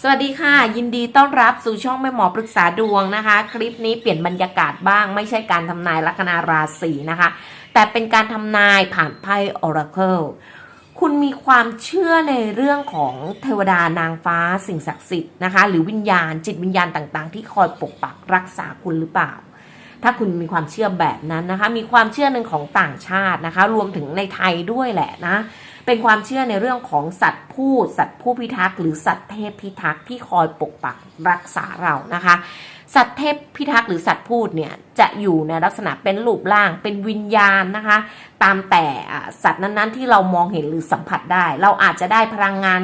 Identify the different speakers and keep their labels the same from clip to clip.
Speaker 1: สวัสดีค่ะ ยินดีต้อนรับสู่ช่องแม่หมอปรึกษาดวงนะคะ คลิปนี้เปลี่ยนบรรยากาศบ้าง ไม่ใช่การทำนายลัคนาราศีนะคะ แต่เป็นการทำนายผ่านไพ่ Oracle คุณมีความเชื่อในเรื่องของเทวดานางฟ้าสิ่งศักดิ์สิทธิ์นะคะ หรือวิญญาณจิตวิญญาณต่างๆ ที่คอยปกปักรักษาคุณหรือเปล่า ถ้าคุณมีความเชื่อแบบนั้นนะคะ มีความเชื่อหนึ่งของต่างชาตินะคะ รวมถึงในไทยด้วยแหละนะ เป็นความเชื่อในเรื่องของสัตว์พูดสัตว์ผู้พิทักษ์หรือสัตว์เทพพิทักษ์ที่คอยปกปักรักษาเรานะคะสัตว์เทพพิทักษ์หรือสัตว์พูดเนี่ยจะอยู่ในลักษณะเป็นรูปร่างเป็นวิญญาณนะคะ ตามแต่สัตว์นั้นๆ ที่เรามองเห็นหรือสัมผัสได้ เราอาจจะได้พลังงาน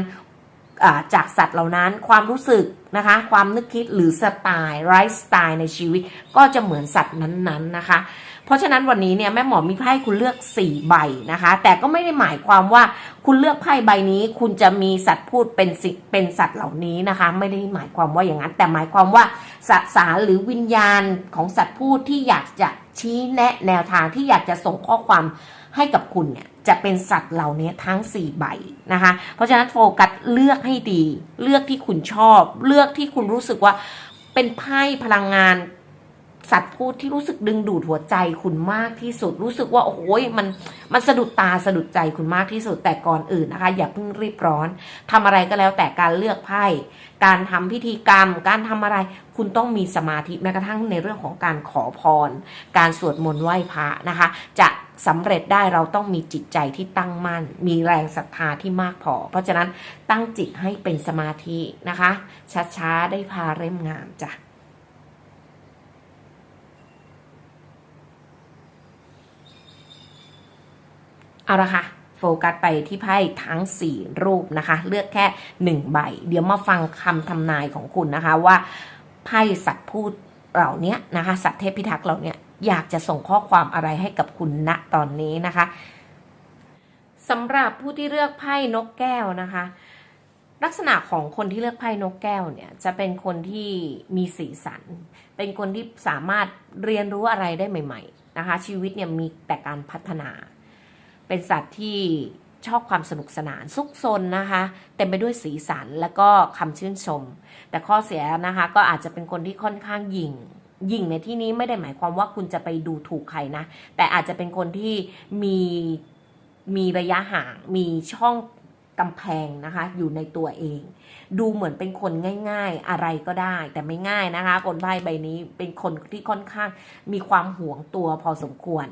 Speaker 1: จากสัตว์เหล่านั้นความรู้สึกนะคะ ความนึกคิดหรือสไตล์ไลฟ์สไตล์ในชีวิตก็จะเหมือนสัตว์นั้นๆนะคะ เพราะฉะนั้นวันนี้เนี่ยแม่หมอมีไพ่คุณเลือก 4 ใบนะคะ แต่ก็ไม่ได้หมายความว่าคุณเลือกไพ่ใบนี้ คุณจะมีสัตว์พูดเป็นสิเป็นสัตว์เหล่านี้นะคะ ไม่ได้หมายความว่าอย่างนั้น แต่หมายความว่าสสารหรือวิญญาณของสัตว์พูดที่อยากจะชี้แนะแนวทางที่อยากจะส่งข้อความให้กับคุณเนี่ยจะเป็นสัตว์เหล่านี้ทั้ง 4 ใบนะคะ เพราะฉะนั้นโฟกัสเลือกให้ดี เลือกที่คุณชอบ เลือกที่คุณรู้สึกว่าเป็นไพ่พลังงาน สัตว์พูดที่รู้สึกดึงดูดหัวใจคุณมากที่สุด รู้สึกว่าโอ้โหมันมันสะดุดตาสะดุดใจคุณมากที่สุดแต่ก่อนอื่นนะคะ อย่าเพิ่งรีบร้อนทำอะไรก็แล้วแต่การเลือกไพ่การทำพิธีกรรม การทำอะไร คุณต้องมีสมาธิแม้กระทั่งในเรื่องของการขอพร การสวดมนต์ไหว้พระนะคะ จะสำเร็จได้เราต้องมีจิตใจที่ตั้งมั่น มีแรงศรัทธาที่มากพอ เพราะฉะนั้นตั้งจิตให้เป็นสมาธินะคะช้าๆได้พาเร่มงามจ้ะ เอาละค่ะโฟกัสไปที่ไพ่ทั้ง 4 รูปนะคะ เลือกแค่ 1 ใบ เดี๋ยวมาฟังคำทำนายของคุณนะคะว่าไพ่สัตว์พูดเหล่านี้นะคะ สัตว์เทพพิทักษ์เหล่านี้อยากจะส่งข้อความอะไรให้กับคุณณตอนนี้นะคะสำหรับผู้ที่เลือกไพ่นกแก้วนะคะ ลักษณะของคนที่เลือกไพ่นกแก้วเนี่ยจะเป็นคนที่มีสีสัน เป็นคนที่สามารถเรียนรู้อะไรได้ใหม่ ๆ นะคะ ชีวิตเนี่ยมีแต่การพัฒนา เป็นสัตว์ที่ชอบความสนุกสนานซุกซนนะคะเต็มไปด้วยสีสันแล้วก็คำชื่นชม แต่ข้อเสียนะคะก็อาจจะเป็นคนที่ค่อนข้างหยิ่งหยิ่งในที่นี้ไม่ได้หมายความว่าคุณจะไปดูถูกใครนะ แต่อาจจะเป็นคนที่มีมีระยะห่าง มีช่องกำแพงนะคะ อยู่ในตัวเอง ดูเหมือนเป็นคนง่าย ๆ อะไรก็ได้ แต่ไม่ง่ายนะคะ คนไพ่ใบนี้เป็นคนที่ค่อนข้างมีความหวงตัวพอสมควร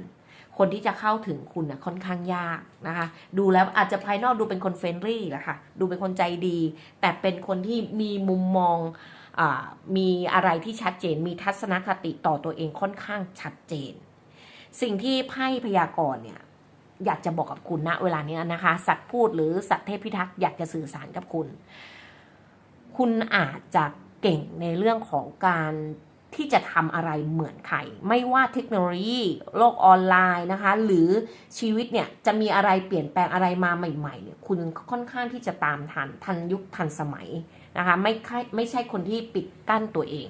Speaker 1: คนที่จะเข้าถึงคุณนะค่อนข้างยากนะคะ ดูแล้วอาจจะภายนอกดูเป็นคนเฟรนลี่แหละค่ะ ดูเป็นคนใจดี แต่เป็นคนที่มีมุมมองอมีอะไรที่ชัดเจน มีทัศนคติต่อตัวเองค่อนข้างชัดเจน สิ่งที่ไพ่พยากรณ์เนี่ยอยากจะบอกกับคุณณเวลานี้นะคะ สัตว์พูดหรือสัตว์เทพพิทักษ์อยากจะสื่อสารกับคุณ คุณอาจจะเก่งในเรื่องของการ ที่จะทำอะไรเหมือนใคร ไม่ว่าเทคโนโลยีโลกออนไลน์นะคะ หรือชีวิตเนี่ยจะมีอะไรเปลี่ยนแปลงอะไรมาใหม่ๆเนี่ยคุณค่อนข้างที่จะตามทันทันยุคทันสมัยนะคะไม่ใช่ไม่ใช่คนที่ปิดกั้นตัวเอง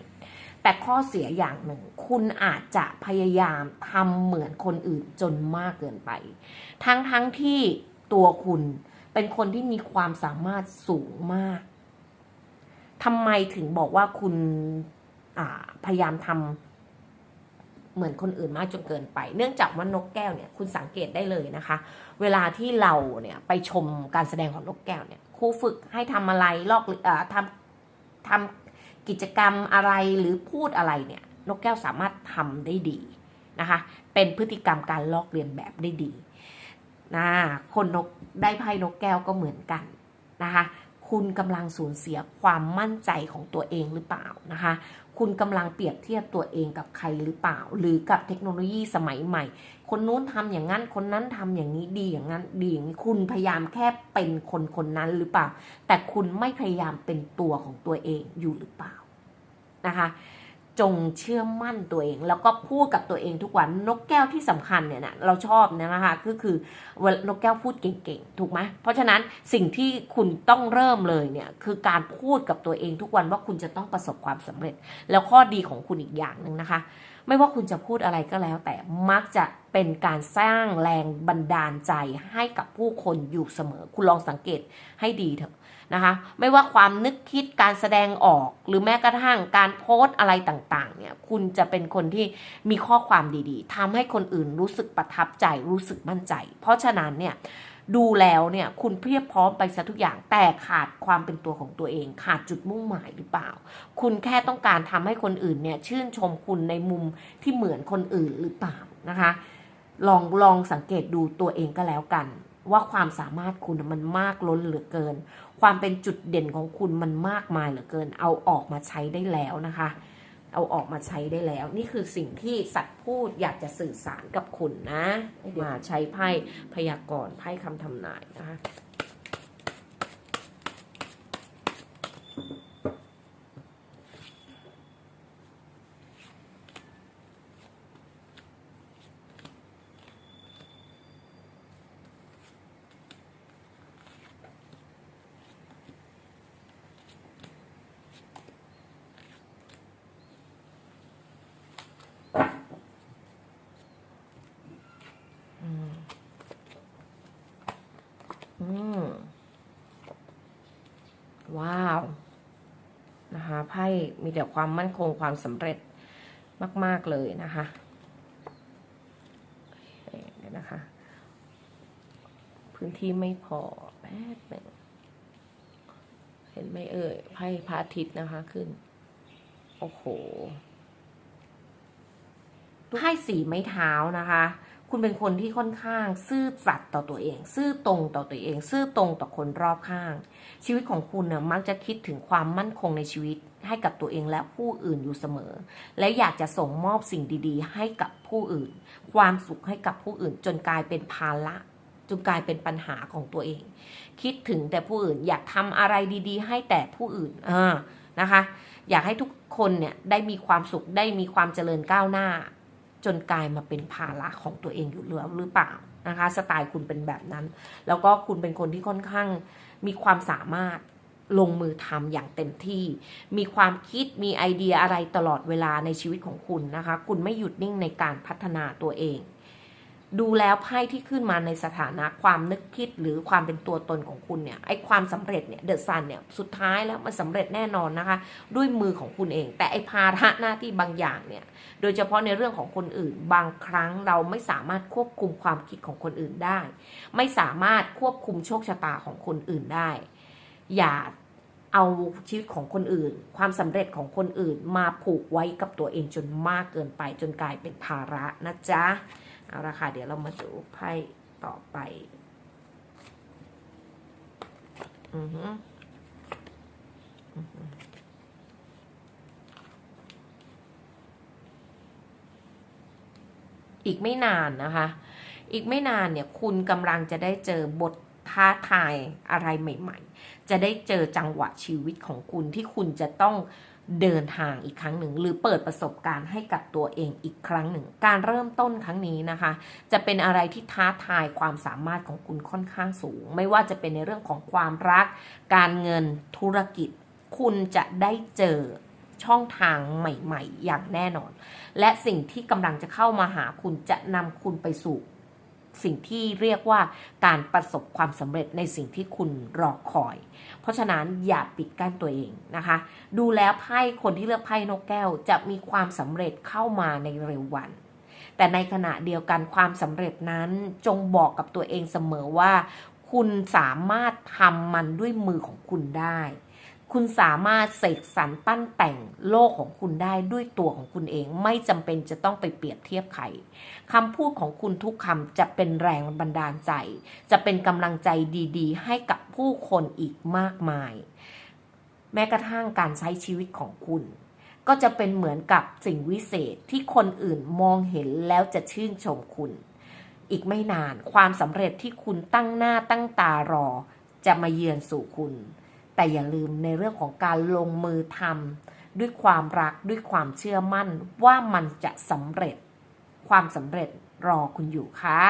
Speaker 1: แต่ข้อเสียอย่างหนึ่ง คุณอาจจะพยายามทำเหมือนคนอื่นจนมากเกินไป ทั้งทั้งที่ตัวคุณเป็นคนที่มีความสามารถสูงมากทำไมถึงบอกว่าคุณ พยายามทำเหมือนคนอื่นมากจนเกินไป เนื่องจากว่านกแก้วเนี่ยคุณสังเกตได้เลยนะคะ เวลาที่เราเนี่ยไปชมการแสดงของนกแก้วเนี่ยครูฝึกให้ทำอะไรลอกเอ่อทำทำกิจกรรมอะไรหรือพูดอะไรเนี่ยนกแก้วสามารถทำได้ดีนะคะ เป็นพฤติกรรมการลอกเลียนแบบได้ดีนะคนนกได้ไพ่นกแก้วก็เหมือนกันนะคะ คุณกำลังสูญเสียความมั่นใจของตัวเองหรือเปล่านะคะ คุณกำลังเปรียบเทียบตัวเองกับใครหรือเปล่า หรือกับเทคโนโลยีสมัยใหม่ คนนู้นทำอย่างนั้น คนนั้นทำอย่างนี้ดีอย่างนั้นดีอย่างนี้คุณพยายามแค่เป็นคนคนนั้นหรือเปล่า แต่คุณไม่พยายามเป็นตัวของตัวเองอยู่หรือเปล่านะคะ จงเชื่อมั่นตัวเอง แล้วก็พูดกับตัวเองทุกวันนกแก้วที่สำคัญเนี่ยนะเราชอบนะคะก็คือนกแก้วพูดเก่งๆถูกไหมเพราะฉะนั้นสิ่งที่คุณต้องเริ่มเลยเนี่ยคือการพูดกับตัวเองทุกวันว่าคุณจะต้องประสบความสำเร็จ แล้วข้อดีของคุณอีกอย่างหนึ่งนะคะ ไม่ว่าคุณจะพูดอะไรก็แล้ว แต่มักจะเป็นการสร้างแรงบันดาลใจให้กับผู้คนอยู่เสมอ คุณลองสังเกตให้ดีเถอะ นะคะไม่ว่าความนึกคิดการแสดงออกหรือแม้กระทั่งการโพสต์อะไรต่างๆเนี่ยคุณจะเป็นคนที่มีข้อความดีๆทำให้คนอื่นรู้สึกประทับใจรู้สึกมั่นใจ เพราะฉะนั้นเนี่ยดูแล้วเนี่ยคุณเพียบพร้อมไปซะทุกอย่างแต่ขาดความเป็นตัวของตัวเอง ขาดจุดมุ่งหมายหรือเปล่า คุณแค่ต้องการทำให้คนอื่นเนี่ยชื่นชมคุณในมุมที่เหมือนคนอื่นหรือเปล่านะคะ ลองลองสังเกตดูตัวเองก็แล้วกัน ว่าความสามารถคุณมันมากล้นเหลือเกิน ความเป็นจุดเด่นของคุณมันมากมายเหลือเกิน เอาออกมาใช้ได้แล้วนะคะ เอาออกมาใช้ได้แล้ว นี่คือสิ่งที่สัตว์พูดอยากจะสื่อสารกับคุณนะ มาใช้ไพ่พยากรณ์ไพ่คำทำนายนะคะ อืม ว้าว นะคะไพ่ มีแต่ความมั่นคงความสำเร็จมาก ๆ เลยนะคะเดี๋ยวนะคะ พื้นที่ไม่พอแป๊บหนึ่งเห็นไหมเอ่ยไพ่พระอาทิตย์นะคะขึ้น โอ้โหไพ่สีไม้เท้านะคะ คุณเป็นคนที่ค่อนข้างซื่อสัตย์ต่อตัวเอง ซื่อตรงต่อตัวเอง ซื่อตรงต่อคนรอบข้าง ชีวิตของคุณเนี่ยมักจะคิดถึงความมั่นคงในชีวิต ให้กับตัวเองและผู้อื่นอยู่เสมอ และอยากจะส่งมอบสิ่งดีๆ ให้กับผู้อื่น ความสุขให้กับผู้อื่น จนกลายเป็นภาระจนกลายเป็นปัญหาของตัวเอง คิดถึงแต่ผู้อื่นอยากทำอะไรดีๆ ให้แต่ผู้อื่นอ่านะคะ อยากให้ทุกคนเนี่ยได้มีความสุขได้มีความเจริญก้าวหน้า จนกลายมาเป็นภาระของตัวเองอยู่แล้วหรือเปล่านะคะ สไตล์คุณเป็นแบบนั้น แล้วก็คุณเป็นคนที่ค่อนข้างมีความสามารถ ลงมือทำอย่างเต็มที่ มีความคิดมีไอเดียอะไรตลอดเวลาในชีวิตของคุณนะคะ คุณไม่หยุดนิ่งในการพัฒนาตัวเอง ดูแล้วไพ่ที่ขึ้นมาในสถานะความนึกคิดหรือความเป็นตัวตนของคุณเนี่ยไอความสำเร็จเนี่ยเดอะซันเนี่ยสุดท้ายแล้วมันสำเร็จแน่นอนนะคะ ด้วยมือของคุณเอง แต่ไอภาระหน้าที่บางอย่างเนี่ยโดยเฉพาะในเรื่องของคนอื่น บางครั้งเราไม่สามารถควบคุมความคิดของคนอื่นได้ ไม่สามารถควบคุมโชคชะตาของคนอื่นได้อย่า เอาชีวิตของคนอื่น ความสำเร็จของคนอื่นมาผูกไว้กับตัวเองจนมากเกินไปจนกลายเป็นภาระนะจ๊ะ เอาละค่ะ เดี๋ยวเรามาดูไพ่ต่อไป อือฮึอือฮึอีกไม่นานนะคะ อีกไม่นานเนี่ย คุณกำลังจะได้เจอบทท้าทายอะไรใหม่ ๆ จะได้เจอจังหวะชีวิตของคุณที่คุณจะต้องเดินทางอีกครั้งหนึ่ง หรือเปิดประสบการณ์ให้กับตัวเองอีกครั้งหนึ่ง การเริ่มต้นครั้งนี้นะคะ จะเป็นอะไรที่ท้าทายความสามารถของคุณค่อนข้างสูง ไม่ว่าจะเป็นในเรื่องของความรัก การเงินธุรกิจ คุณจะได้เจอช่องทางใหม่ ๆ อย่างแน่นอน และสิ่งที่กำลังจะเข้ามาหาคุณจะนำคุณไปสู่ สิ่งที่เรียกว่าการประสบความสำเร็จในสิ่งที่คุณรอคอย เพราะฉะนั้นอย่าปิดกั้นตัวเองนะคะ ดูแล้วไพ่คนที่เลือกไพ่นกแก้ว จะมีความสำเร็จเข้ามาในเร็ววัน แต่ในขณะเดียวกันความสำเร็จนั้นจงบอกกับตัวเองเสมอว่า คุณสามารถทำมันด้วยมือของคุณได้ คุณสามารถเสกสรรปั้นแต่งโลกของคุณได้ด้วยตัวของคุณเอง ไม่จำเป็นจะต้องไปเปรียบเทียบใครคำพูดของคุณทุกคำจะเป็นแรงบันดาลใจ จะเป็นกำลังใจดีๆ ให้กับผู้คนอีกมากมาย แม้กระทั่งการใช้ชีวิตของคุณ ก็จะเป็นเหมือนกับสิ่งวิเศษที่คนอื่นมองเห็นแล้วจะชื่นชมคุณ อีกไม่นานความสำเร็จที่คุณตั้งหน้าตั้งตารอ จะมาเยือนสู่คุณ แต่อย่าลืมในเรื่องของการลงมือทำด้วยความรักด้วยความเชื่อมั่นว่ามันจะสำเร็จ ความสำเร็จรอคุณอยู่ค่ะ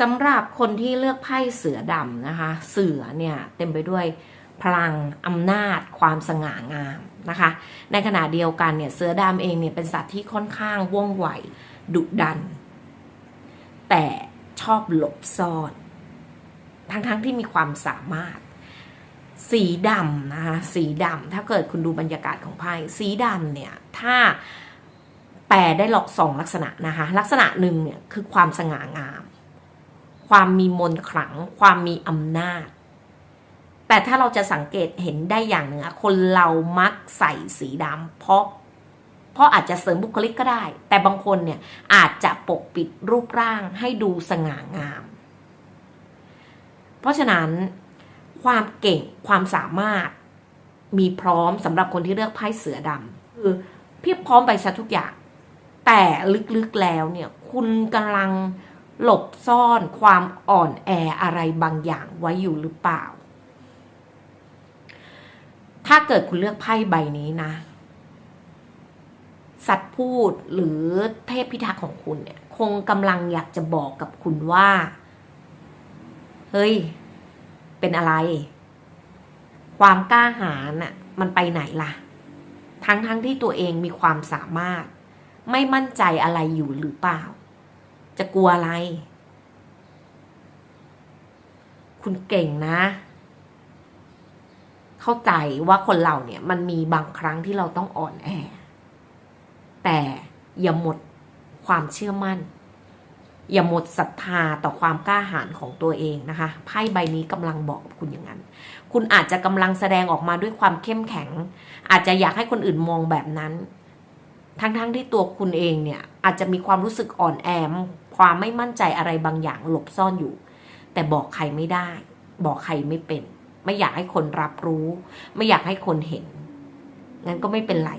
Speaker 1: สำหรับคนที่เลือกไพ่เสือดำนะคะ เสือเนี่ยเต็มไปด้วยพลังอำนาจ ความสง่างามนะคะ ในขณะเดียวกันเนี่ยเสือดำเองเนี่ยเป็นสัตว์ที่ค่อนข้างว่องไวดุดัน แต่ชอบหลบซ่อน ทั้งๆทที่มีความสามารถ สีดำนะคะสีดำถ้าเกิดคุณดูบรรยากาศของไพ่สีดำเนี่ยถ้าแปลได้หลอกสองลักษณะนะคะลักษณะหนึ่งเนี่ยคือความสง่างาม ความมีมนต์ขลัง ความมีอำนาจ แต่ถ้าเราจะสังเกตเห็นได้อย่างหนึ่งคนเรามักใส่สีดำเพราะเพราะอาจจะเสริมบุคลิกก็ได้ แต่บางคนเนี่ยอาจจะปกปิดรูปร่างให้ดูสง่างาม เพราะฉะนั้น ความเก่งความสามารถ มีพร้อมสำหรับคนที่เลือกไพ่เสือดำคือเพียบพร้อมไปซะทุกอย่าง แต่ลึกๆแล้วเนี่ย คุณกำลังหลบซ่อนความอ่อนแออะไรบางอย่างไว้อยู่หรือเปล่า ถ้าเกิดคุณเลือกไพ่ใบนี้นะ สัตว์พูดหรือเทพพิทักษ์ของคุณเนี่ย คงกำลังอยากจะบอกกับคุณว่า เฮ้ย เป็นอะไร ความกล้าหาญน่ะมันไปไหนล่ะ ทั้งทั้งที่ตัวเองมีความสามารถ ไม่มั่นใจอะไรอยู่หรือเปล่า จะกลัวอะไร คุณเก่งนะ เข้าใจว่าคนเราเนี่ยมันมีบางครั้งที่เราต้องอ่อนแอ แต่อย่าหมดความเชื่อมั่น อย่าหมดศรัทธาต่อความกล้าหาญของตัวเองนะคะไพ่ใบนี้กำลังบอกกับคุณอย่างนั้น คุณอาจจะกำลังแสดงออกมาด้วยความเข้มแข็ง อาจจะอยากให้คนอื่นมองแบบนั้น ทั้งๆทที่ตัวคุณเองเนี่ยอาจจะมีความรู้สึกอ่อนแอมความไม่มั่นใจอะไรบางอย่างหลบซ่อนอยู่ แต่บอกใครไม่ได้ บอกใครไม่เป็น ไม่อยากให้คนรับรู้ ไม่อยากให้คนเห็นงั้นก็ไม่เป็นไร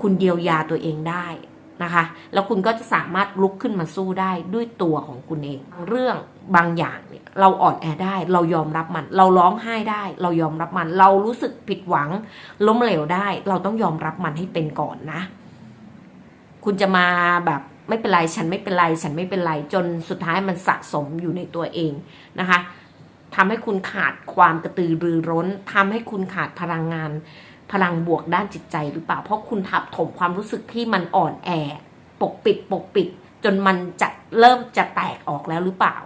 Speaker 1: คุณเยียวยาตัวเองได้ นะคะ แล้วคุณก็จะสามารถลุกขึ้นมาสู้ได้ด้วยตัวของคุณเอง เรื่องบางอย่างเนี่ยเราอ่อนแอได้ เรายอมรับมัน เราร้องไห้ได้ เรายอมรับมัน เรารู้สึกผิดหวัง ล้มเหลวได้ เราต้องยอมรับมันให้เป็นก่อนนะ คุณจะมาแบบไม่เป็นไรฉันไม่เป็นไร ฉันไม่เป็นไรจนสุดท้ายมันสะสมอยู่ในตัวเองนะคะทำให้คุณขาดความกระตือรือร้นทำให้คุณขาดพลังงาน พลังบวกด้านจิตใจหรือเปล่า เพราะคุณทับถมความรู้สึกที่มันอ่อนแอ ปกปิด ปกปิด จนมันจะเริ่มจะแตกออกแล้วหรือเปล่า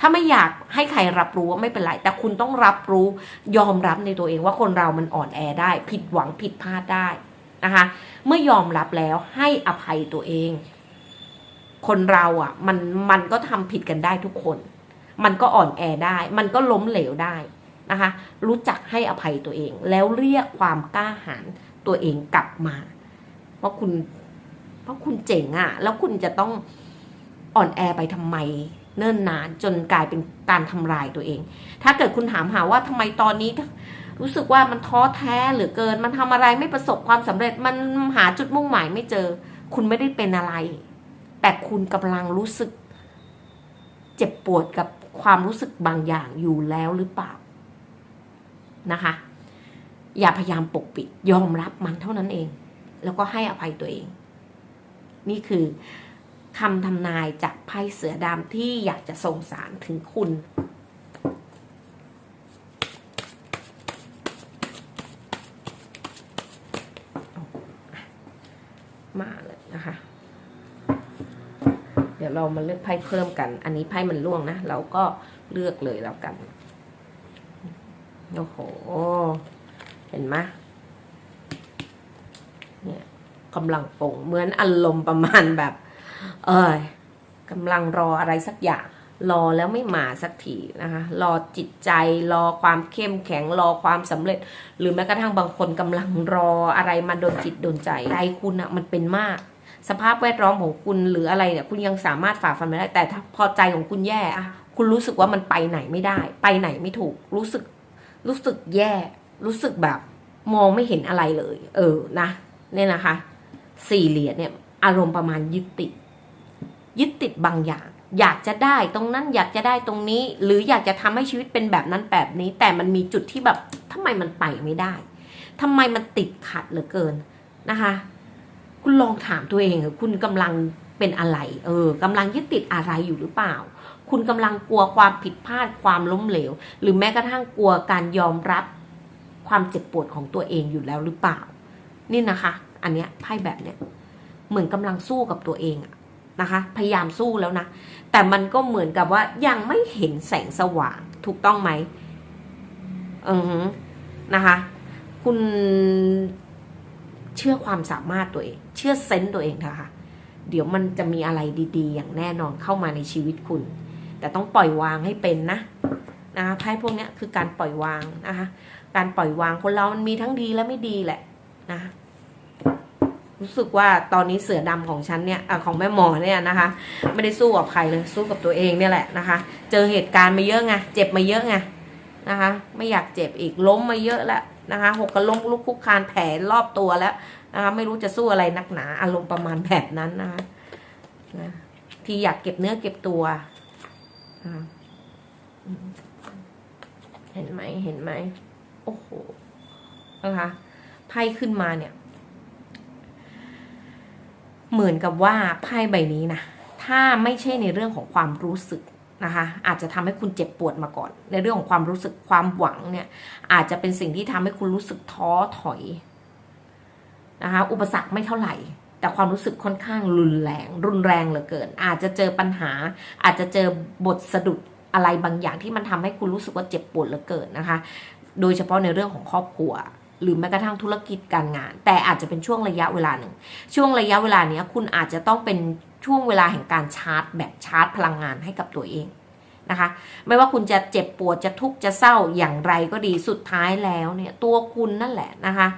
Speaker 1: ถ้าไม่อยากให้ใครรับรู้ว่าไม่เป็นไร แต่คุณต้องรับรู้ยอมรับในตัวเองว่าคนเรามันอ่อนแอได้ ผิดหวังผิดพลาดได้นะคะ เมื่อยอมรับแล้วให้อภัยตัวเอง คนเราอะมันมันก็ทำผิดกันได้ทุกคน มันก็อ่อนแอได้ มันก็ล้มเหลวได้ นะคะ รู้จักให้อภัยตัวเอง แล้วเรียกความกล้าหาญตัวเองกลับมา เพราะคุณ เพราะคุณเจ๋งอะ่ะแล้วคุณจะต้องอ่อนแอไปทำไมเนิ่นนานจนกลายเป็นการทำลายตัวเอง ถ้าเกิดคุณถามหาว่าทำไมตอนนี้รู้สึกว่ามันท้อแท้เหลือเกิน มันทำอะไรไม่ประสบความสำเร็จ มันหาจุดมุ่งหมายไม่เจอ คุณไม่ได้เป็นอะไร แต่คุณกำลังรู้สึก เจ็บปวดกับความรู้สึกบางอย่างอยู่แล้วหรือเปล่า นะคะ อย่าพยายามปกปิด ยอมรับมันเท่านั้นเอง แล้วก็ให้อภัยตัวเอง นี่คือคำทำนายจากไพ่เสือดำที่อยากจะส่งสารถึงคุณมาเลยนะคะ เดี๋ยวเรามาเลือกไพ่เพิ่มกัน อันนี้ไพ่มันล่วงนะ เราก็เลือกเลยแล้วกัน โอ้โห เห็นไหมเนี่ยกำลังป่งเหมือนอารมณ์ประมาณแบบ เอยกำลังรออะไรสักอย่าง รอแล้วไม่มาสักทีนะคะ รอจิตใจ รอความเข้มแข็ง รอความสำเร็จ หรือแม้กระทั่งบางคนกำลังรออะไรมาโดนจิตโดนใจ ใจคุณอะมันเป็นมาก สภาพแวดล้อมของคุณหรืออะไรเนี่ยคุณยังสามารถฝ่าฟันไปได้ แต่ถ้าพอใจของคุณแย่อะคุณรู้สึกว่ามันไปไหนไม่ได้ ไปไหนไม่ถูก รู้สึก รู้สึกแย่ รู้สึกแบบมองไม่เห็นอะไรเลย เออนะเนี่ยนะคะ สี่เหรียญเนี่ย อารมณ์ประมาณยึดติด ยึดติดบางอย่าง อยากจะได้ตรงนั้นอยากจะได้ตรงนี้ หรืออยากจะทำให้ชีวิตเป็นแบบนั้นแบบนี้ แต่มันมีจุดที่แบบทำไมมันไปไม่ได้ทำไมมันติดขัดเหลือเกินนะคะ คุณลองถามตัวเองเถอคุณกำลังเป็นอะไร เออกำลังยึดติดอะไรอยู่หรือเปล่า คุณกำลังกลัวความผิดพลาดความล้มเหลว หรือแม้กระทั่งกลัวการยอมรับความเจ็บปวดของตัวเองอยู่แล้วหรือเปล่า นี่นะคะ อันเนี้ยไพ่แบบเนี้ยเหมือนกำลังสู้กับตัวเองนะคะ พยายามสู้แล้วนะ แต่มันก็เหมือนกับว่ายังไม่เห็นแสงสว่างถูกต้องไหมอือหือนะคะ คุณเชื่อความสามารถตัวเอง เชื่อเซนต์ตัวเองเถอะค่ะเดี๋ยวมันจะมีอะไรดี ๆ อย่างแน่นอนเข้ามาในชีวิตคุณ แต่ต้องปล่อยวางให้เป็นนะนะคะไพ่พวกนี้คือการปล่อยวางนะคะ การปล่อยวางคนเรามันมีทั้งดีและไม่ดีแหละนะคะรู้สึกว่าตอนนี้เสือดำของฉันเนี่ยอของแม่หมอเนี่ยนะคะ ไม่ได้สู้กับใครเลยสู้กับตัวเองเนี่ยแหละนะคะ เจอเหตุการณ์มาเยอะไงเจ็บมาเยอะไงนะคะ ไม่อยากเจ็บอีกล้มมาเยอะแล้วนะคะหกกระล้มลุกคุกคานแผลรอบตัวแล้วนะคะไม่รู้จะสู้อะไรนักหนาอารมณ์ประมาณแบบนั้นนะคะนะที่อยากเก็บเนื้อเก็บตัว คะเห็นไหมเห็นไหมโอ้โหนะคะไพ่ขึ้นมาเนี่ย เหมือนกับว่าไพ่ใบนี้นะถ้าไม่ใช่ในเรื่องของความรู้สึกนะคะ อาจจะทำให้คุณเจ็บปวดมาก่อน ในเรื่องของความรู้สึกความหวังเนี่ย อาจจะเป็นสิ่งที่ทำให้คุณรู้สึกท้อถอยนะคะ อุปสรรคไม่เท่าไหร่ แต่ความรู้สึกค่อนข้างรุนแรง รุนแรงเหลือเกิน อาจจะเจอปัญหา อาจจะเจอบทสะดุดอะไรบางอย่างที่มันทำให้คุณรู้สึกว่าเจ็บปวดเหลือเกินนะคะ โดยเฉพาะในเรื่องของครอบครัว หรือแม้กระทั่งธุรกิจการงาน แต่อาจจะเป็นช่วงระยะเวลาหนึ่ง ช่วงระยะเวลาเนี้ยคุณอาจจะต้องเป็นช่วงเวลาแห่งการชาร์จ แบบชาร์จพลังงานให้กับตัวเองนะคะ ไม่ว่าคุณจะเจ็บปวดจะทุกข์จะเศร้าอย่างไรก็ดีสุดท้ายแล้วเนี่ยตัวคุณนั่นแหละนะคะ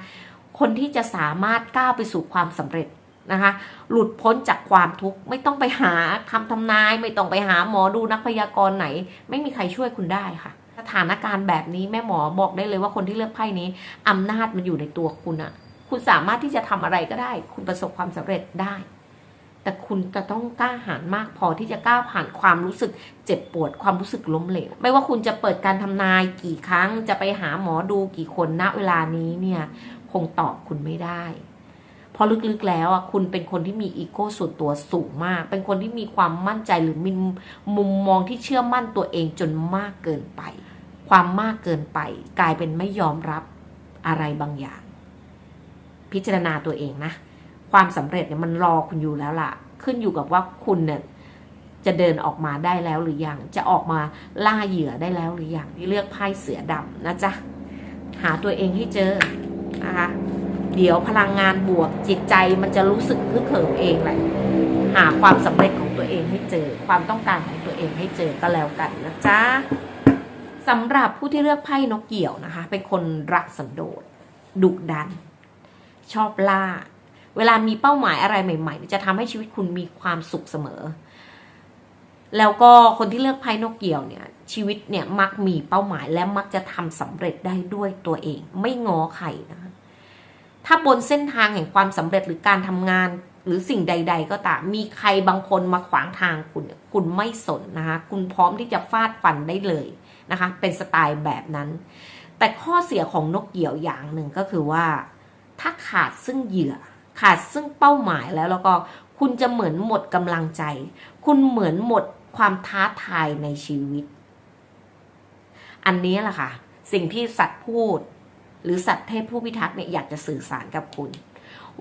Speaker 1: คนที่จะสามารถก้าวไปสู่ความสำเร็จ นะคะ หลุดพ้นจากความทุกข์ไม่ต้องไปหาคำทำนาย ไม่ต้องไปหาหมอดูนักพยากรณ์ไหน ไม่มีใครช่วยคุณได้ค่ะ สถานการณ์แบบนี้แม่หมอบอกได้เลยว่าคนที่เลือกไพ่นี้อำนาจมันอยู่ในตัวคุณอะคุณสามารถที่จะทำอะไรก็ได้ คุณประสบความสำเร็จได้ แต่คุณจะต้องกล้าหาญมากพอที่จะกล้าผ่านความรู้สึกเจ็บปวดความรู้สึกล้มเหลว ไม่ว่าคุณจะเปิดการทำนายกี่ครั้ง จะไปหาหมอดูกี่คนณเวลานี้เนี่ย คงตอบคุณไม่ได้ พราะลึกๆแล้วอะคุณเป็นคนที่มีอีโก้ส่วนตัวสูงมาก เป็นคนที่มีความมั่นใจหรือมีมุมมองที่เชื่อมั่นตัวเองจนมากเกินไป ความมากเกินไป กลายเป็นไม่ยอมรับอะไรบางอย่าง พิจารณาตัวเองนะ ความสำเร็จเนี่ยมันรอคุณอยู่แล้วล่ะ ขึ้นอยู่กับว่าคุณเนี่ยจะเดินออกมาได้แล้วหรือยัง จะออกมาล่าเหยื่อได้แล้วหรือยังที่เลือกไพ่เสือดำนะจ๊ะ หาตัวเองให้เจอนะคะ เดี๋ยวพลังงานบวกจิตใจมันจะรู้สึกฮึกเหิมเองแหละหาความสำเร็จของตัวเองให้เจอ ความต้องการของตัวเองให้เจอก็แล้วกันนะจ๊ะสำหรับผู้ที่เลือกไพ่นกเกี่ยวนะคะ เป็นคนรักสันโดษดุดัน ชอบล่า เวลามีเป้าหมายอะไรใหม่ ๆ จะทำให้ชีวิตคุณมีความสุขเสมอ แล้วก็คนที่เลือกไพ่นกเกี่ยวเนี่ย ชีวิตเนี่ยมักมีเป้าหมายและมักจะทำสำเร็จได้ด้วยตัวเอง ไม่ง้อใครนะคะ ถ้าบนเส้นทางแห่งความสำเร็จหรือการทำงาน หรือสิ่งใด ๆ ก็ตามมีใครบางคนมาขวางทางคุณ คุณไม่สนนะคะ คุณพร้อมที่จะฟาดฟันได้เลยนะคะ เป็นสไตล์แบบนั้น แต่ข้อเสียของนกเหยี่ยวอย่างหนึ่งก็คือว่า ถ้าขาดซึ่งเหยื่อ ขาดซึ่งเป้าหมายแล้วแล้วก็คุณจะเหมือนหมดกำลังใจ คุณเหมือนหมดความท้าทายในชีวิต อันนี้แหละค่ะ สิ่งที่สัตว์พูด หรือสัตว์เทพผู้พิทักษ์เนี่ยอยากจะสื่อสารกับคุณ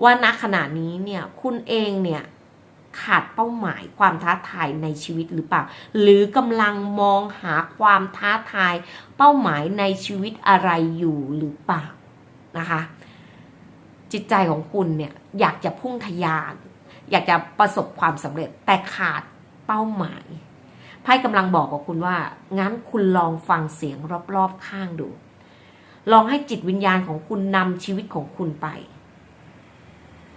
Speaker 1: ว่าณขณะนี้เนี่ยคุณเองเนี่ยขาดเป้าหมายความท้าทายในชีวิตหรือเปล่า หรือกำลังมองหาความท้าทาย เป้าหมายในชีวิตอะไรอยู่หรือเปล่านะคะ จิตใจของคุณเนี่ยอยากจะพุ่งทะยาน อยากจะประสบความสำเร็จแต่ขาดเป้าหมายไพ่กำลังบอกกับคุณว่า งั้นคุณลองฟังเสียงรอบๆข้างดู ลองให้จิตวิญญาณของคุณนำชีวิตของคุณไป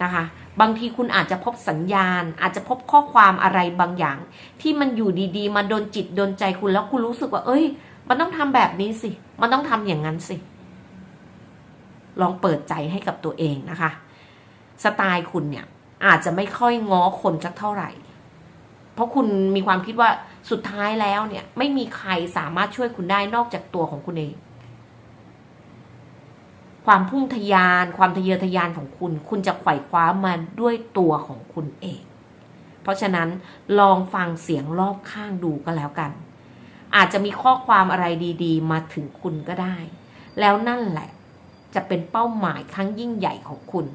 Speaker 1: นะคะบางทีคุณอาจจะพบสัญญาณ อาจจะพบข้อความอะไรบางอย่าง ที่มันอยู่ดีๆ มาโดนจิตโดนใจคุณแล้วคุณรู้สึกว่า เอ้ย มันต้องทำแบบนี้สิ มันต้องทำอย่างนั้นสิ ลองเปิดใจให้กับตัวเองนะคะ สไตล์คุณเนี่ย อาจจะไม่ค่อยง้อคนสักเท่าไหร่ เพราะคุณมีความคิดว่าสุดท้ายแล้วเนี่ย ไม่มีใครสามารถช่วยคุณได้นอกจากตัวของคุณเอง ความพุ่งทะยาน ความทะเยอทะยานของคุณ คุณจะไขว่คว้ามาด้วยตัวของคุณเอง เพราะฉะนั้นลองฟังเสียงรอบข้างดูก็แล้วกัน อาจจะมีข้อความอะไรดีๆ มาถึงคุณก็ได้ แล้วนั่นแหละ จะเป็นเป้าหมายครั้งยิ่งใหญ่ของคุณ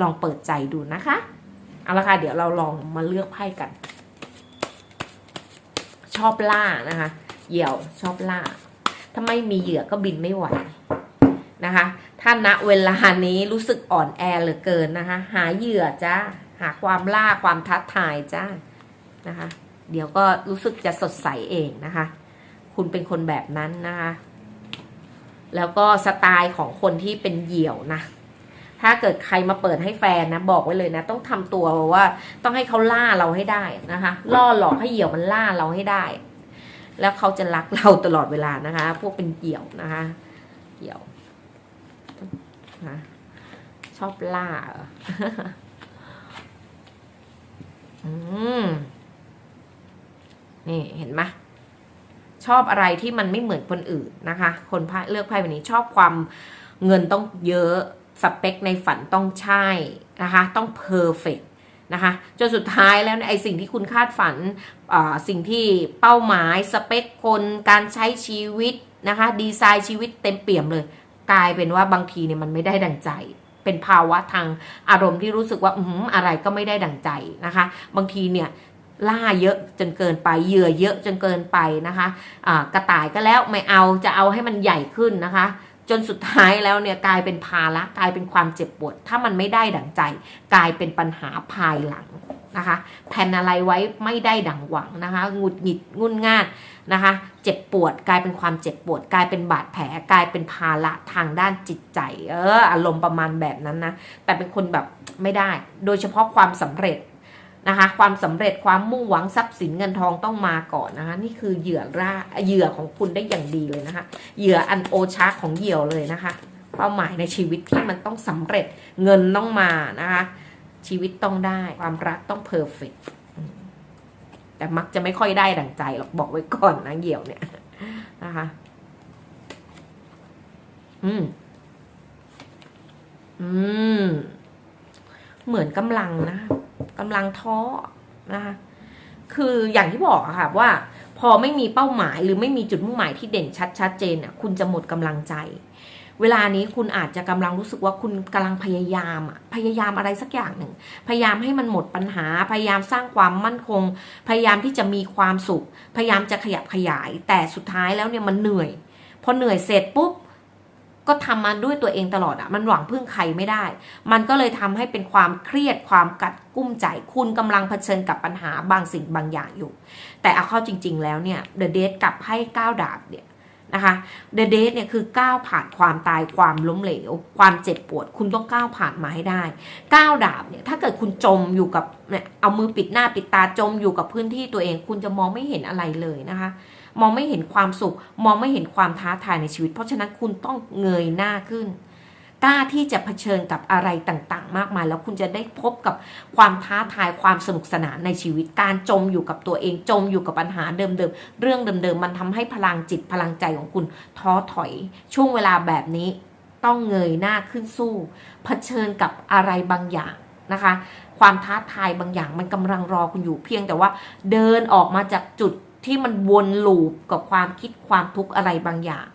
Speaker 1: ลองเปิดใจดูนะคะ เอาละค่ะ เดี๋ยวเราลองมาเลือกไพ่กัน ชอบล่านะคะ เหยี่ยวชอบล่า ถ้าไม่มีเหยื่อก็บินไม่ไหว นะคะ ถ้าณเวลานี้รู้สึกอ่อนแอเหลือเกินนะคะ หาเหยื่อจ้าหาความล่าความท้าทายจ้านะคะ เดี๋ยวก็รู้สึกจะสดใสเองนะคะ คุณเป็นคนแบบนั้นนะคะ แล้วก็สไตล์ของคนที่เป็นเหยี่ยวนะถ้าเกิดใครมาเปิดให้แฟนนะบอกไว้เลยนะ ต้องทำตัวว่า ต้องให้เขาล่าเราให้ได้นะคะ ล่อหลอกให้เหยี่ยวมันล่าเราให้ได้ แล้วเขาจะรักเราตลอดเวลานะคะ พวกเป็นเหยี่ยวนะคะ เหยี่ยว นะชอบล่าเหรออืมนี่เห็นไหมชอบอะไรที่มันไม่เหมือนคนอื่นนะคะ คนไพ่เลือกไพ่แบบนี้ชอบความเงินต้องเยอะสเปคในฝันต้องใช่นะคะ ต้องเพอร์เฟกนะคะจนสุดท้ายแล้วเนี่ยไอสิ่งที่คุณคาดฝันสิ่งที่เป้าหมายสเปคคนการใช้ชีวิตนะคะ ดีไซน์ชีวิตเต็มเปี่ยมเลย กลายเป็นว่าบางทีเนี่ยมันไม่ได้ดังใจ เป็นภาวะทางอารมณ์ที่รู้สึกว่าอืมอะไรก็ไม่ได้ดังใจนะคะ บางทีเนี่ยล่าเยอะจนเกินไปเหยื่อเยอะจนเกินไปนะคะะกระต่ายก็แล้วไม่เอาจะเอาให้มันใหญ่ขึ้นนะคะ จนสุดท้ายแล้วเนี่ยกลายเป็นภาระกลายเป็นความเจ็บปวด ถ้ามันไม่ได้ดั่งใจ กลายเป็นปัญหาภายหลังนะคะแผนอะไรไว้ไม่ได้ดั่งหวังนะคะหงุดหงิดงุนง่านนะคะ เจ็บปวด กลายเป็นความเจ็บปวด กลายเป็นบาดแผลกลายเป็นภาระทางด้านจิตใจ เอออารมณ์ประมาณแบบนั้นนะแต่เป็นคนแบบไม่ได้ โดยเฉพาะความสำเร็จนะคะความสำเร็จความมุ่งหวังทรัพย์สินเงินทองต้องมาก่อนนะคะนี่คือเหยื่อร่าเหยื่อของคุณได้อย่างดีเลยนะคะเหยื่ออันโอชาของเหยี่ยวเลยนะคะเป้าหมายในชีวิตที่มันต้องสำเร็จเงินต้องมานะคะชีวิตต้องได้ความรักต้องเพอร์เฟก แต่มักจะไม่ค่อยได้ดั่งใจหรอกบอกไว้ก่อนนะเหี่ยวเนี่ยนะคะ อืม อืม เหมือนกำลังนะกำลังท้อนะคะคืออย่างที่บอกค่ะว่า พอไม่มีเป้าหมายหรือไม่มีจุดมุ่งหมายที่เด่นชัดชัดเจนเนี่ยคุณจะหมดกำลังใจ เวลานี้คุณอาจจะกำลังรู้สึกว่าคุณกำลังพยายามพยายามอะไรสักอย่างหนึ่ง พยายามให้มันหมดปัญหา พยายามสร้างความมั่นคง พยายามที่จะมีความสุข พยายามจะขยับขยาย แต่สุดท้ายแล้วเนี่ยมันเหนื่อย พอเหนื่อยเสร็จปุ๊บก็ทำมาด้วยตัวเองตลอดอะมันหวังพึ่งใครไม่ได้ มันก็เลยทำให้เป็นความเครียดความกัดกุ้มใจ คุณกำลังเผชิญกับปัญหาบางสิ่งบางอย่างอยู่ แต่เอาเข้าจริง ๆ แล้วเนี่ย The Date กับให้ก้าวดาบเนี่ย นะคะ The Date เนี่ยคือก้าวผ่านความตายความล้มเหลว ความเจ็บปวด คุณต้องก้าวผ่านมาให้ได้ก้าวดาบเนี่ยถ้าเกิดคุณจมอยู่กับเนี่ยเอามือปิดหน้าปิดตาจมอยู่กับพื้นที่ตัวเอง คุณจะมองไม่เห็นอะไรเลยนะคะ มองไม่เห็นความสุข มองไม่เห็นความท้าทายในชีวิต เพราะฉะนั้นคุณต้องเงยหน้าขึ้น กล้าที่จะเผชิญกับอะไรต่างๆ มากมาย แล้วคุณจะได้พบกับความท้าทายความสนุกสนานในชีวิตการจมอยู่กับตัวเองจมอยู่กับปัญหาเดิมๆ เรื่องเดิมๆ มันทำให้พลังจิตพลังใจของคุณท้อถอย ช่วงเวลาแบบนี้ต้องเงยหน้าขึ้นสู้ เผชิญกับอะไรบางอย่างนะคะ ความท้าทายบางอย่างมันกำลังรอคุณอยู่เพียงแต่ว่าเดินออกมาจากจุดที่มันวนลูปกับความคิดความทุกข์อะไรบางอย่าง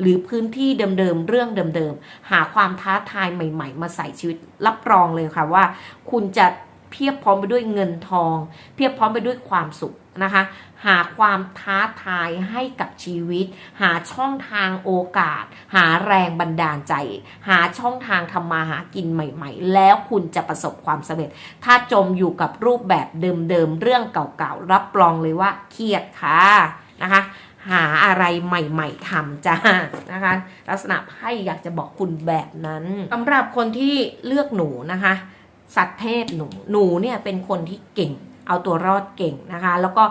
Speaker 1: หรือพื้นที่เดิมๆเรื่องเดิมๆหาความท้าทายใหม่ ๆ มาใส่ชีวิตรับรองเลยค่ะว่า คุณจะเพียบพร้อมไปด้วยเงินทอง เพียบพร้อมไปด้วยความสุขนะคะ หาความท้าทายให้กับชีวิต หาช่องทางโอกาส หาแรงบันดาลใจ หาช่องทางทำมาหากินใหม่ ๆ แล้วคุณจะประสบความสำเร็จ ถ้าจมอยู่กับรูปแบบเดิมๆเรื่องเก่าๆรับรองเลยว่าเครียดค่ะนะคะ อะไรใหม่ๆทำจ้านะคะ ลักษณะไพ่อยากจะบอกคุณแบบนั้นสำหรับคนที่เลือกหนูนะคะ สัตว์เทพหนูหนูเนี่ยเป็นคนที่เก่ง เอาตัวรอดเก่งนะคะ แล้วก็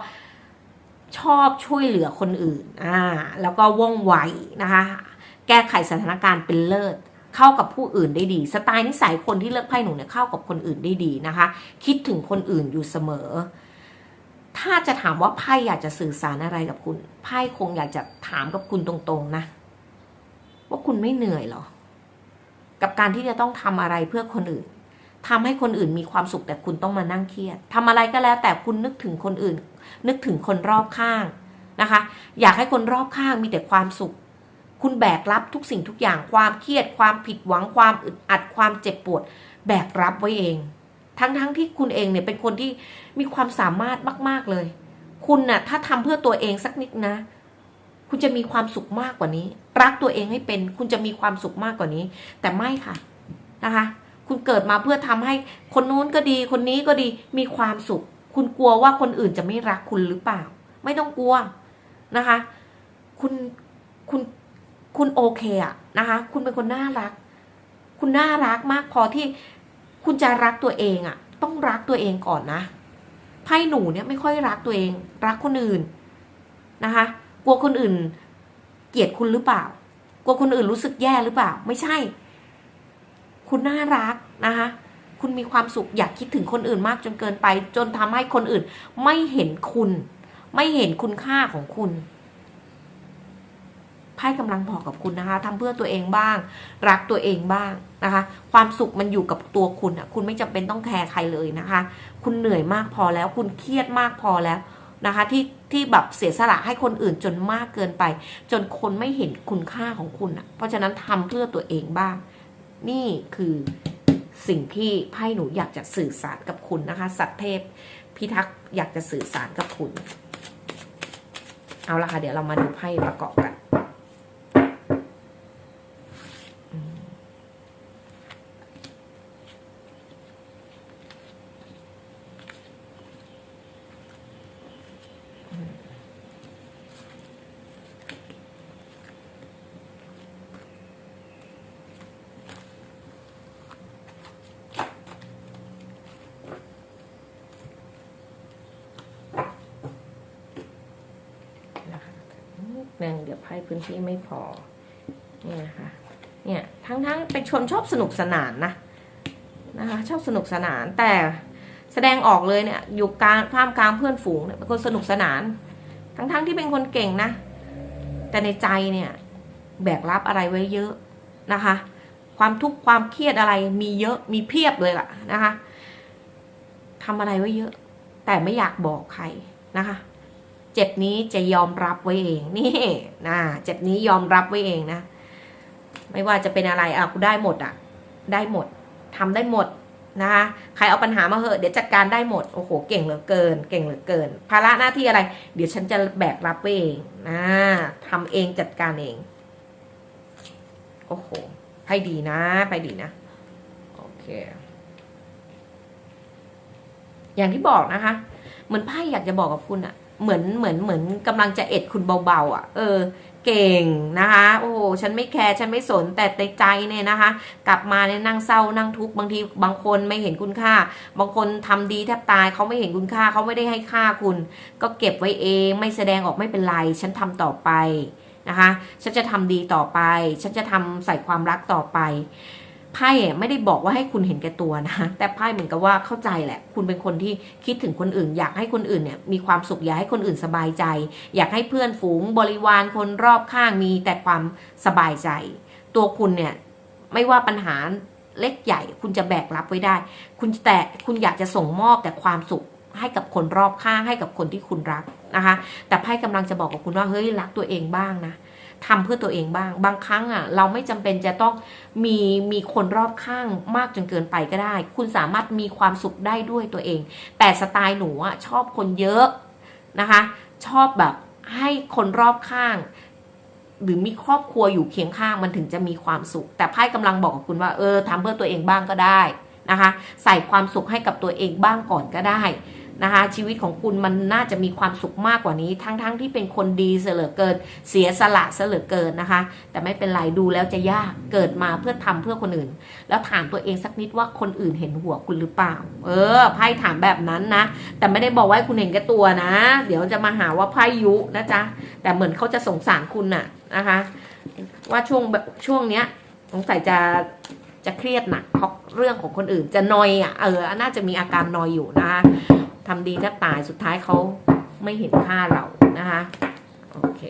Speaker 1: ชอบช่วยเหลือคนอื่นอ่าแล้วก็ว่องไวนะคะ แก้ไขสถานการณ์เป็นเลิศเข้ากับผู้อื่นได้ดี สไตล์นิสัยคนที่เลือกไพ่หนูเนี่ยเข้ากับคนอื่นได้ดีนะคะ คิดถึงคนอื่นอยู่เสมอ ถ้าจะถามว่าไพ่อยากจะสื่อสารอะไรกับคุณไพ่คงอยากจะถามกับคุณตรงๆนะ ว่าคุณไม่เหนื่อยหรอ กับการที่จะต้องทำอะไรเพื่อคนอื่นทำให้คนอื่นมีความสุขแต่คุณต้องมานั่งเครียดทำอะไรก็แล้ว แต่คุณนึกถึงคนอื่น นึกถึงคนรอบข้างนะคะ อยากให้คนรอบข้างมีแต่ความสุข คุณแบกรับทุกสิ่งทุกอย่างความเครียด ความผิดหวังความอึดอัดความเจ็บปวด แบกรับไว้เอง ทั้งๆทที่คุณเองเนี่ยเป็นคนที่มีความสามารถมาก ๆเลย คุณน่ะถ้าทำเพื่อตัวเองสักนิดนะ คุณจะมีความสุขมากกว่านี้ รักตัวเองให้เป็น คุณจะมีความสุขมากกว่านี้ แต่ไม่ค่ะนะคะ คุณเกิดมาเพื่อทำให้คนนู้นก็ดี คนนี้ก็ดีมีความสุข คุณกลัวว่าคนอื่นจะไม่รักคุณหรือเปล่า ไม่ต้องกลัวนะคะ คุณคุณคุณโอเคอะนะคะ คุณเป็นคนน่ารัก คุณน่ารักมากพอที่ คุณจะรักตัวเองอะต้องรักตัวเองก่อนนะไพ่หนูเนี่ยไม่ค่อยรักตัวเอง รักคนอื่นนะคะ กลัวคนอื่น เกลียดคุณหรือเปล่า กลัวคนอื่นรู้สึกแย่หรือเปล่า ไม่ใช่ คุณน่ารักนะคะ คุณมีความสุขอยากคิดถึงคนอื่นมากจนเกินไป จนทำให้คนอื่น ไม่เห็นคุณ ไม่เห็นคุณค่าของคุณ ไพ่กำลังบอกกับคุณนะคะทำเพื่อตัวเองบ้าง รักตัวเองบ้างนะคะ ความสุขมันอยู่กับตัวคุณอะคุณไม่จำเป็นต้องแคร์ใครเลยนะคะ คุณเหนื่อยมากพอแล้ว คุณเครียดมากพอแล้วนะคะ ที่ที่แบบเสียสละให้คนอื่นจนมากเกินไป จนคนไม่เห็นคุณค่าของคุณอะ เพราะฉะนั้นทำเพื่อตัวเองบ้าง นี่คือสิ่งที่ไพ่หนูอยากจะสื่อสารกับคุณนะคะ สัตว์เทพพิทักษ์อยากจะสื่อสารกับคุณ เอาละค่ะ เดี๋ยวเรามาดูไพ่ประกอบกัน นิดนึงเดี๋ยวไพ่พื้นที่ไม่พอนี่นะคะเนี่ยทั้งๆเป็นชนชอบสนุกสนานนะนะคะชอบสนุกสนานแต่แสดงออกเลยเนี่ยอยู่กลางท่ามกลางเพื่อนฝูงเนี่ยเป็นคนสนุกสนาน ทั้งๆที่เป็นคนเก่งนะ แต่ในใจเนี่ยแบกรับอะไรไว้เยอะนะคะ ความทุกข์ความเครียดอะไรมีเยอะมีเพียบเลยล่ะนะคะทำอะไรไว้เยอะ แต่ไม่อยากบอกใครนะคะ เจ็บนี้จะยอมรับไว้เองนี่นะเจ็บนี้ยอมรับไว้เองนะ ไม่ว่าจะเป็นอะไรอะกูได้หมดอะ ได้หมดทำได้หมดนะคะใครเอาปัญหามาเหอะเดี๋ยวจัดการได้หมดโอ้โหเก่งเหลือเกิน เก่งเหลือเกิน ภาระหน้าที่อะไร เดี๋ยวฉันจะแบกรับไว้เองนะทำเองจัดการเองโอ้โหไพ่ดีนะไพ่ดีนะโอเคอย่างที่บอกนะคะ เหมือนไพ่อยากจะบอกกับคุณอะ เหมือนเหมือนเหมือนกำลังจะเอ็ดคุณเบาๆอะเออ เก่งนะคะ โอ้โหฉันไม่แคร์ฉันไม่สนแต่ในใจเนี่ยนะคะ กลับมาเนี่ยนั่งเศร้านั่งทุกข์บางทีบางคนไม่เห็นคุณค่า บางคนทำดีแทบตายเขาไม่เห็นคุณค่าเขาไม่ได้ให้ค่าคุณ ก็เก็บไว้เองไม่แสดงออกไม่เป็นไร ฉันทำต่อไปนะคะ ฉันจะทำดีต่อไป ฉันจะทำใส่ความรักต่อไป ไพ่ไม่ได้บอกว่าให้คุณเห็นแก่ตัวนะ แต่ไพ่เหมือนกับว่าเข้าใจแหละ คุณเป็นคนที่คิดถึงคนอื่น อยากให้คนอื่นเนี่ยมีความสุขอยากให้คนอื่นสบายใจ อยากให้เพื่อนฝูงบริวารคนรอบข้างมีแต่ความสบายใจ ตัวคุณเนี่ยไม่ว่าปัญหาเล็กใหญ่ คุณจะแบกรับไว้ได้ คุณแต่คุณอยากจะส่งมอบแต่ความสุขให้กับคนรอบข้างให้กับคนที่คุณรักนะคะ แต่ไพ่กำลังจะบอกกับคุณว่าเฮ้ยรักตัวเองบ้างนะ ทำเพื่อตัวเองบ้าง บางครั้งอะเราไม่จำเป็นจะต้องมีมีคนรอบข้างมากจนเกินไปก็ได้ คุณสามารถมีความสุขได้ด้วยตัวเอง แต่สไตล์หนูอะชอบคนเยอะนะคะ ชอบแบบให้คนรอบข้าง หรือมีครอบครัวอยู่เคียงข้างมันถึงจะมีความสุข แต่ไพ่กำลังบอกกับคุณว่าเออทำเพื่อตัวเองบ้างก็ได้นะคะ ใส่ความสุขให้กับตัวเองบ้างก่อนก็ได้ นะคะชีวิตของคุณมันน่าจะมีความสุขมากกว่านี้ ทั้งๆทที่เป็นคนดีเสลือเกิน เสียสละเสลือเกินนะคะ แต่ไม่เป็นไรดูแล้วจะยากเกิดมาเพื่อทำเพื่อคนอื่น แล้วถามตัวเองสักนิดว่าคนอื่นเห็นหัวคุณหรือเปล่า เออไพ่ถามแบบนั้นนะ แต่ไม่ได้บอกว่าคุณเห็นแก่ตัวนะ เดี๋ยวจะมาหาว่าไพ่ยุนะจ๊ะแต่เหมือนเขาจะสงสารคุณน่ะนะคะ ว่าช่วงแบบช่วงเนี้ยสงสัยจะจะเครียดหนักเพราะเรื่องของคนอื่นจะนอยอะเออน่าจะมีอาการนอยอยู่นะคะ ทำดีแทบตายสุดท้ายเขาไม่เห็นค่าเรานะคะ โอเค